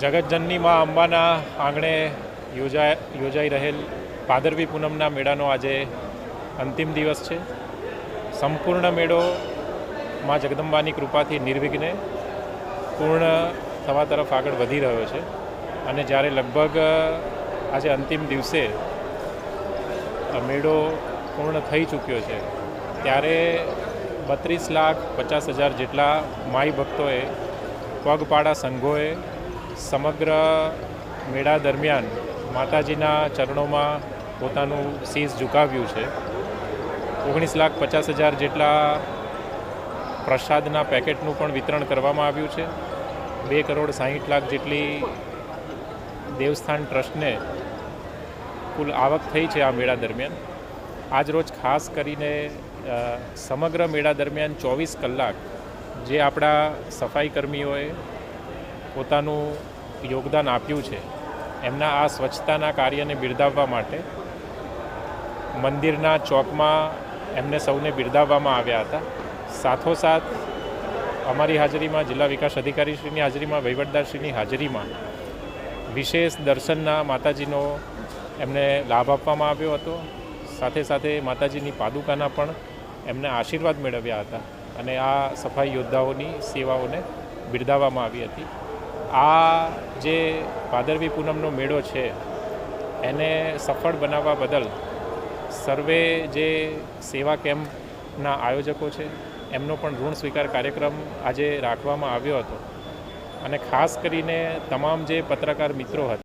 જગતજનની માં અંબાના આંગણે યોજાય, યોજાઈ રહેલ ભાદરવી પૂનમના મેળાનો આજે અંતિમ દિવસ છે. સંપૂર્ણ મેળો માં જગદંબાની કૃપાથી નિર્વિઘ્ને પૂર્ણ થવા તરફ આગળ વધી રહ્યો છે અને જ્યારે લગભગ આજે અંતિમ દિવસે મેળો પૂર્ણ થઈ ચૂક્યો છે, ત્યારે બત્રીસ લાખ પચાસ હજાર જેટલા માઈ ભક્તોએ પગપાળા સંઘોએ સમગ્ર મેળા દરમિયાન માતાજીના ચરણોમાં પોતાનું શીશ ઝુકાવ્યું છે. ઓગણીસ લાખ પચાસ હજાર જેટલા પ્રસાદના પેકેટનું પણ વિતરણ કરવામાં આવ્યું છે. બે કરોડ સાહીઠ લાખ જેટલી દેવસ્થાન ટ્રસ્ટને કુલ આવક થઈ છે આ મેળા દરમિયાન. આજ રોજ ખાસ કરીને સમગ્ર મેળા દરમિયાન ચોવીસ કલાક જે આપણા સફાઈ કર્મીઓએ પોતાનું યોગદાન આપ્યું છે. એમના આ સ્વચ્છતાના કાર્યને બિરદાવવા માટે મંદિરના ચોકમાં એમને સૌને બિરદાવવામાં આવ્યા હતા. સાથોસાથ અમારી હાજરીમાં જિલ્લા વિકાસ અધિકારીશ્રીની હાજરીમાં, વહીવટદારશ્રીની હાજરીમાં વિશેષ દર્શનના માતાજીનો એમને લાભ આપવામાં આવ્યો હતો. સાથે સાથે માતાજીની પાદુકાના પણ એમને આશીર્વાદ મેળવ્યા હતા અને આ સફાઈ યોદ્ધાઓની સેવાઓને બિરદાવવામાં આવી હતી. આ જે ભાદરવી પૂનમનો મેળો છે, એને સફળ બનાવવા બદલ સર્વે જે સેવા કેમ્પના આયોજકો છે, એમનો પણ ઋણ સ્વીકાર કાર્યક્રમ આજે રાખવામાં આવ્યો હતો. અને ખાસ કરીને તમામ જે પત્રકાર મિત્રો હતા